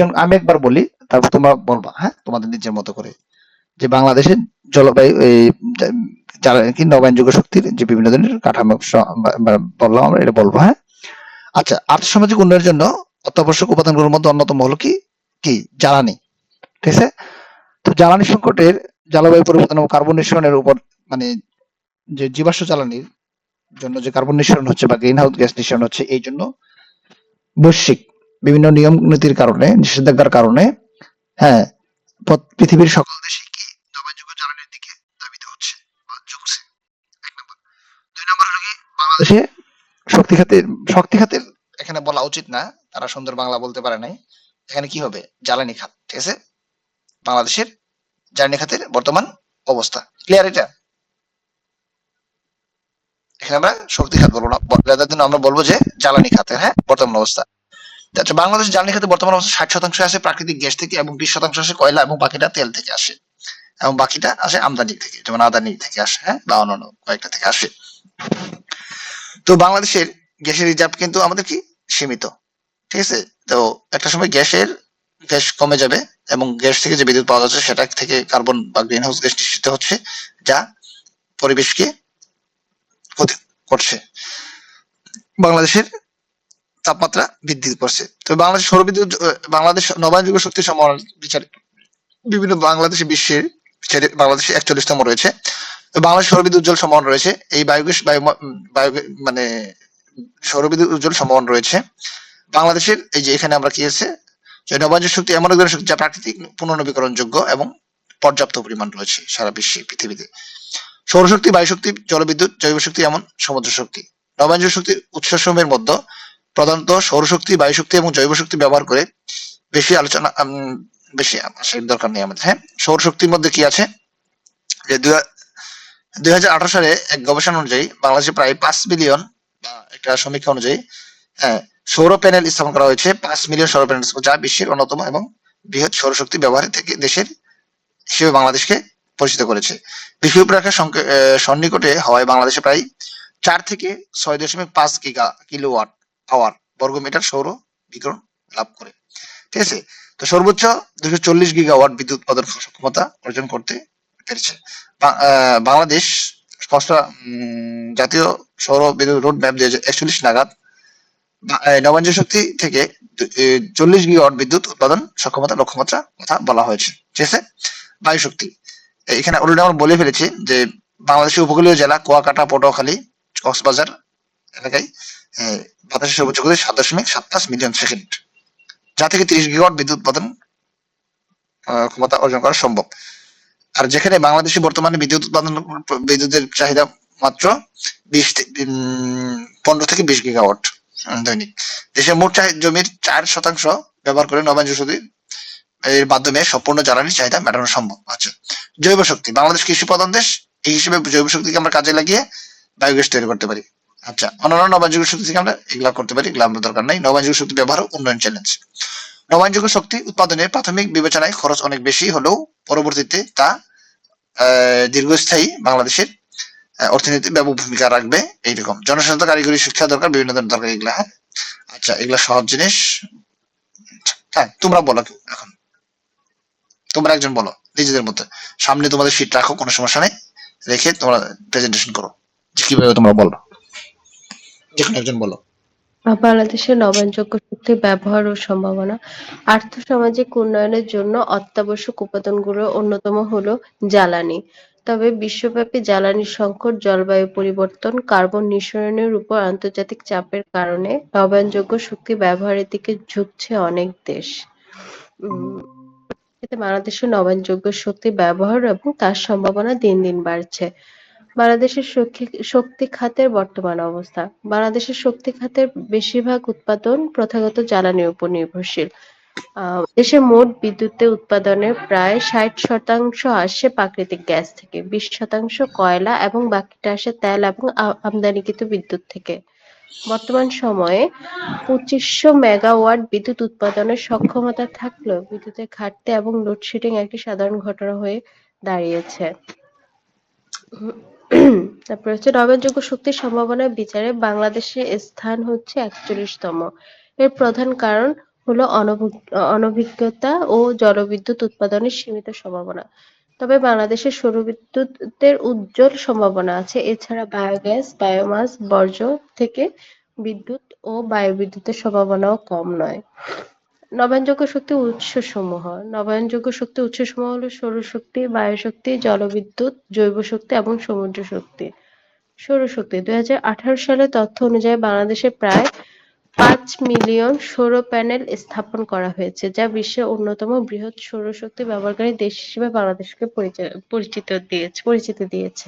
যেমন আমি একবার বলি, তারপর তোমরা বলবা হ্যাঁ? তোমাদের নিজের মতো করে। যে বাংলাদেশের জলবায়ু, এই যারা কি নবায়নযোগ্য শক্তির যে বিভিন্ন ধরনের কাঠামো বললাম আমরা, এটা বলব হ্যাঁ? আচ্ছা আর্থসামাজিক উন্নয়নের জন্য অত্যাবশ্যক উপাদানগুলোর মধ্যে অন্যতম হলো কি? কি? জ্বালানি। ঠিক আছে? তো জ্বালানি সংকটের জলবায়ু পরিবর্তন এবং কার্বন নিঃসরণের উপর মানে যে জীবাশ্ম জ্বালানির জন্য যে কার্বন নিঃসরণ হচ্ছে বা গ্রিন হাউস গ্যাস নিঃসরণ হচ্ছে, এই জন্য বৈশ্বিক বিভিন্ন নিয়ম নীতির কারণে, নিষেধাজ্ঞার কারণে হ্যাঁ পৃথিবীর সকল দেশে কি নবায়নযোগ্য জ্বালানির দিকে ধাবিত হচ্ছে বা ঝুঁকছে? এক নম্বর। দুই নম্বর হলো কি, বাংলাদেশে শক্তি খাতের শক্তি খাতের এখানে বলা উচিত না, তারা সুন্দর বাংলা বলতে পারে নাই। এখানে কি হবে? জ্বালানি খাত, ঠিক আছে? বাংলাদেশের জ্বালানি খাতের বর্তমান অবস্থা। ক্লিয়ার এটা? এখানে আমরা শক্তি খাত বলব না। আমরা বলব যে, জ্বালানি খাতের হ্যাঁ বর্তমান অবস্থা। আচ্ছা বাংলাদেশ জ্বালানি খাতে বর্তমান অবস্থা ষাট শতাংশ আসে প্রাকৃতিক গ্যাস থেকে এবং বিশ শতাংশ আসে কয়লা এবং বাকিটা তেল থেকে আসে। এবং বাকিটা আসে আমদানি থেকে, যেমন আদানি থেকে আসে হ্যাঁ বা অন্যান্য কয়েকটা থেকে আসে। তো বাংলাদেশের গ্যাসের রিজার্ভ কিন্তু আমাদের কি? সীমিত, ঠিক আছে? তো একটা সময় গ্যাসের গ্যাস কমে যাবে এবং গ্যাস থেকে যে বিদ্যুৎ পাওয়া যাচ্ছে সেটা থেকে কার্বন বা গ্রিন হাউস গ্যাস নিশ্চিত হচ্ছে, যা পরিবেশকে ক্ষতি করছে। বাংলাদেশের তাপমাত্রা বৃদ্ধি করছে তো বাংলাদেশ সৌরবিদ্যুৎ বাংলাদেশ নবায়নযোগ্য শক্তি সমার বিচারে, বিভিন্ন বাংলাদেশে বিশ্বের বিচারে বাংলাদেশে একচল্লিশতম রয়েছে। বাংলাদেশ সৌরবিদ্যুৎ উজ্জ্বল সমাবন রয়েছে। এই বায়োগ্যাস বায়ু বায়ু মানে সৌরবিদ্যুৎ উজ্জ্বল সমাবন রয়েছে। বাংলাদেশের, এই যে এখানে আমরা কি আছে, যে নবায়নযোগ্য শক্তি এমন এক ধরনের শক্তি যা প্রাকৃতিক পুনর্নবীকরণযোগ্য এবং পর্যাপ্ত পরিমাণ রয়েছে সারা বিশ্বে, পৃথিবীতে। সৌরশক্তি, বায়ুশক্তি, জলবিদ্যুৎ জৈব শক্তি এমন সমুদ্র শক্তি। নবায়নযোগ্য শক্তির উৎসসমূহের মধ্যে প্রধানত সৌরশক্তি, বায়ুশক্তি এবং জৈব শক্তি ব্যবহার করে বেশি আলোচনা বেশি আসার দরকার নেই আমাদের হ্যাঁ? সৌরশক্তির মধ্যে কি আছে? যে দুই হাজার আঠারো সালে এক গবেষণা অনুযায়ী বাংলাদেশে প্রায় পাঁচ মিলিয়ন একটা সমীক্ষা অনুযায়ী হ্যাঁ সৌর প্যানেল স্থাপন করা হয়েছে, পাঁচ মিলিয়ন সৌর প্যানেল, যা বিশ্বের অন্যতম এবং বৃহৎ সৌরশক্তি ব্যবহারের থেকে দেশের হিসেবে বাংলাদেশকে পরিচিত করেছে। বিশ্ব উপরেখা সন্নিকটে হওয়ায় বাংলাদেশে প্রায় চার থেকে ছয় দশমিক পাঁচ গিগা, কিলোওয়াট আওয়ার বর্গমিটার সৌর বিকিরণ লাভ করে। ঠিক আছে? তো সর্বোচ্চ দুশো চল্লিশ গিগাওয়াট বিদ্যুৎ উৎপাদন সক্ষমতা অর্জন করতে পেরেছে। বাংলাদেশ স্পষ্ট জাতীয় সৌর বিদ্যুৎ রোড ম্যাপ হাজার একচল্লিশ নাগাদ নবায়নযোগ্য শক্তি থেকে চল্লিশ গিগাওয়াট বিদ্যুৎ উৎপাদন সক্ষমতা লক্ষ্যমাত্রা কথা বলা হয়েছে। ঠিক আছে? বায়ু শক্তি এখানে অলরেডি আমরা বলে ফেলেছি যে বাংলাদেশের উপকূলীয় জেলা কুয়াকাটা, পটুয়াখালী, কক্সবাজার এলাকায় বাতাসের সর্বোচ্চ গতি সাত দশমিক সাত পাঁচ মিলিয়ন সেকেন্ড। যা থেকে তিরিশ গিগাওয়াট বিদ্যুৎ উৎপাদন ক্ষমতা অর্জন করা সম্ভব। আর যেখানে বাংলাদেশে বর্তমানে বিদ্যুৎ উৎপাদন, বিদ্যুতের চাহিদা মাত্র বিশ পনেরো থেকে বিশ গিগাওয়াট দৈনিক। দেশের মোট জমির চার শতাংশ ব্যবহার করে নবায়ন শক্তি এর মাধ্যমে সম্পূর্ণ জ্বালানির চাহিদা মেটানো সম্ভব। আচ্ছা জৈব শক্তি। বাংলাদেশ কৃষি প্রধান দেশ, এই হিসেবে জৈব শক্তিকে আমরা কাজে লাগিয়ে বায়োগ্যাস তৈরি করতে পারি। আচ্ছা অন্যান্য নবায়নযোগ্য শক্তি থেকে আমরা এগুলা করতে পারি, এগুলো আমরা দরকার নাই। নবায়নযোগ্য শক্তি ব্যবহার উন্নয়ন চ্যালেঞ্জ নবায়নযোগ্য শক্তি উৎপাদনের প্রাথমিক বিবেচনায় খরচ অনেক বেশি হলেও পরবর্তীতে তা দীর্ঘস্থায়ী বাংলাদেশের অর্থনীতি ব্যাপক ভূমিকা রাখবে এইরকম। জনসচেতনতা কারিগরি শিক্ষা দরকার, বিভিন্ন ধরনের দরকার এগুলা হ্যাঁ? আচ্ছা এগুলা সহজ জিনিস। হ্যাঁ তোমরা বলো এখন। তোমরা একজন বলো, নিজেদের মধ্যে। সামনে তোমাদের শীট রাখো, কোনো সমস্যা নেই। রেখে তোমরা প্রেজেন্টেশন করো। কীভাবে তোমরা বলো? যে কোনো একজন বলো। বাংলাদেশের নবায়নযোগ্য শক্তির ব্যবহার ও সম্ভাবনা। আর্থসামাজিক উন্নয়নের জন্য অত্যাবশ্যক উপাদানগুলোর অন্যতম হলো জ্বালানি। তবে বিশ্বব্যাপী জ্বালানির সংকট, জলবায়ু পরিবর্তন, কার্বন নিঃসরণের উপর আন্তর্জাতিক চাপের কারণে নবায়নযোগ্য শক্তি ব্যবহারের দিকে ঝুঁকছে অনেক দেশ। এতে বাংলাদেশের নবায়নযোগ্য শক্তি ব্যবহার এবং তার সম্ভাবনা দিন দিন বাড়ছে। বাংলাদেশের শক্তি- খাতের বর্তমান অবস্থা। বাংলাদেশের শক্তি খাতের বেশিরভাগ উৎপাদন প্রথাগত জ্বালানির উপর নির্ভরশীল। দেশের মোট বিদ্যুতের উৎপাদনের প্রায় ষাট শতাংশ আসে প্রাকৃতিক গ্যাস থেকে, বিশ শতাংশ কয়লা এবং বাকিটা আসে তেল এবং আমদানিকৃত বিদ্যুৎ থেকে। বর্তমান সময়ে পঁচিশশো মেগাওয়াট বিদ্যুৎ উৎপাদনের সক্ষমতা থাকলেও বিদ্যুতের ঘাটতি এবং লোডশেডিং একটি সাধারণ ঘটনা হয়ে দাঁড়িয়েছে। তারপর হচ্ছে নবায়নযোগ্য শক্তির সম্ভাবনার বিচারে বাংলাদেশের স্থান হচ্ছে একচল্লিশতম। এর প্রধান কারণ হলো অনভি- অনভিজ্ঞতা ও জলবিদ্যুৎ উৎপাদনের সীমিত সম্ভাবনা। তবে বাংলাদেশের সৌরবিদ্যুতের উজ্জ্বল সম্ভাবনা আছে। এছাড়া বায়োগ্যাস, বায়োমাস, বর্জ্য থেকে বিদ্যুৎ ও বায়ু বিদ্যুতের সম্ভাবনাও কম নয়। নবায়নযোগ্য শক্তি উৎসসমূহ। নবায়নযোগ্য শক্তি উৎসসমূহ হলো সৌরশক্তি, বায়ুশক্তি, জলবিদ্যুৎ জৈব শক্তি এবং সমুদ্র শক্তি সৌরশক্তি দুই হাজার সালের তথ্য অনুযায়ী বাংলাদেশে প্রায় পাঁচ মিলিয়ন সৌর প্যানেল স্থাপন করা হয়েছে, যা বিশ্বের অন্যতম বৃহৎ সৌরশক্তি ব্যবহারকারী দেশ হিসেবে বাংলাদেশকে পরিচিত দিয়েছে, পরিচিতি দিয়েছে।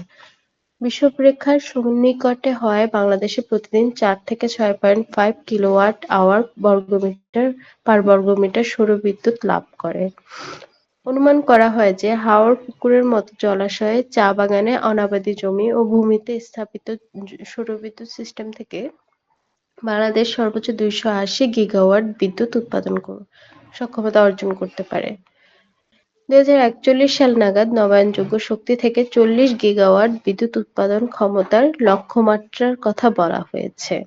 বিশ্বপ্রেক্ষার সন্নিকটে হয় বাংলাদেশে প্রতিদিন চার থেকে ছয় পয়েন্ট ফাইভ কিলোওয়াট আওয়ার বর্গমিটার পার বর্গমিটার সৌর বিদ্যুৎ লাভ করে। অনুমান করা হয় যে হাওর পুকুরের মতো জলাশয়ে চা বাগানে অনাবাদি জমি ও ভূমিতে স্থাপিত সৌরবিদ্যুৎ সিস্টেম থেকে বাংলাদেশ সর্বোচ্চ দুইশো আশি গিগাওয়াট বিদ্যুৎ উৎপাদন সক্ষমতা অর্জন করতে পারে। দুই একচল্লিশ সাল নাগাদ নবায়নযোগ্য শক্তি থেকে চল্লিশ গিগাওয়াট বিদ্যুৎ উৎপাদন ক্ষমতার লক্ষ্যমাত্রার কথা বলা হয়েছে।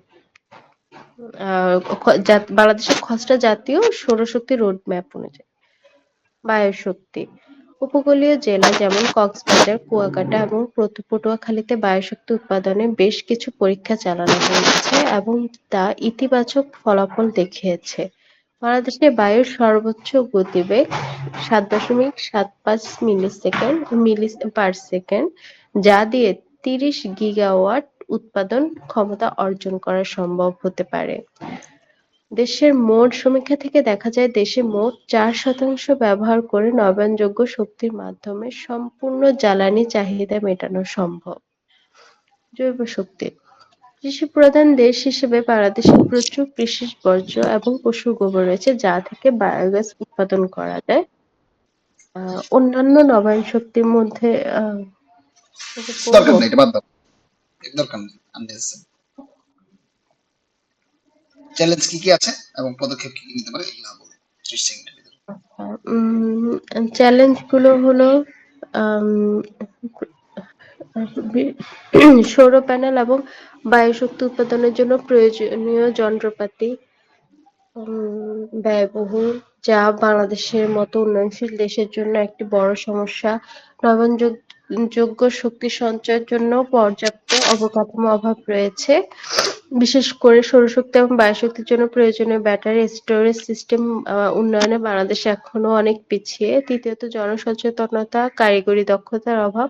বাংলাদেশের খসড়া জাতীয় সৌরশক্তি রোডম্যাপ অনুযায়ী। বায়ুশক্তি। উপকূলীয় জেলা যেমন কক্সবাজার, কুয়াকাটা এবং পটু- পটুয়াখালীতে বায়ুশক্তি উৎপাদনে বেশ কিছু পরীক্ষা চালানো হয়েছে এবং তা ইতিবাচক ফলাফল দেখিয়েছে। বাংলাদেশে বায়ুর সর্বোচ্চ গতিবেগ সাত দশমিক সাত পাঁচ মিলি সেকেন্ড মিলি পার সেকেন্ড, যা দিয়ে তিরিশ গিগাওয়াট উৎপাদন ক্ষমতা অর্জন করা সম্ভব হতে পারে। দেশের মোট সমীক্ষা থেকে দেখা যায়, দেশে মোট চার শতাংশ ব্যবহার করে নবায়নযোগ্য শক্তির মাধ্যমে সম্পূর্ণ জ্বালানি চাহিদা মেটানো সম্ভব। জৈব শক্তি কৃষি প্রধান দেশ হিসেবে বাংলাদেশে প্রচুর কৃষি বর্জ্য এবং পশুর গোবর রয়েছে যা থেকে বায়োগ্যাস উৎপাদন করা যায়। অন্যান্য নবায়ন শক্তির মধ্যে। চ্যালেঞ্জ কি কি আছে এবং পদক্ষেপ কি নিতে পারে চ্যালেঞ্জগুলো হলো সৌর প্যানেল এবং বায়ুশক্তি উৎপাদনের জন্য প্রয়োজনীয় যন্ত্রপাতি ব্যয়বহুল, যা বাংলাদেশের মতো উন্নয়নশীল দেশের জন্য একটি বড় সমস্যা। নবায়নযোগ্য শক্তি সঞ্চয়ের জন্য পর্যাপ্ত অবকাঠামো অভাব রয়েছে। বিশেষ করে সৌরশক্তি এবং বায়ুশক্তির জন্য প্রয়োজনীয় ব্যাটারি স্টোরেজ সিস্টেম উন্নয়নে বাংলাদেশ এখনও অনেক পিছিয়ে। তৃতীয়ত, জনসচেতনতা, কারিগরি দক্ষতার অভাব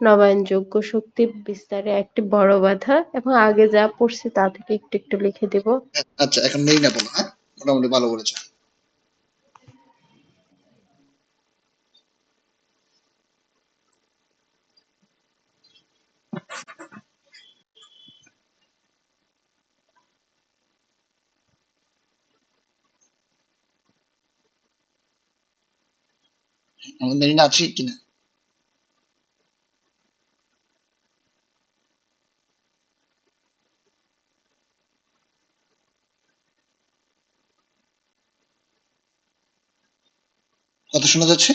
নবায়নযোগ্য শক্তি বিস্তারে একটি বড় বাধা এবং আগে যা পড়ছি তা থেকে একটু একটু লিখে দেব। আচ্ছা এখন নেই না বলো হ্যাঁ? মোটামুটি ভালো বলেছ আমাদের আছে কিনা? কথা শোনা যাচ্ছে?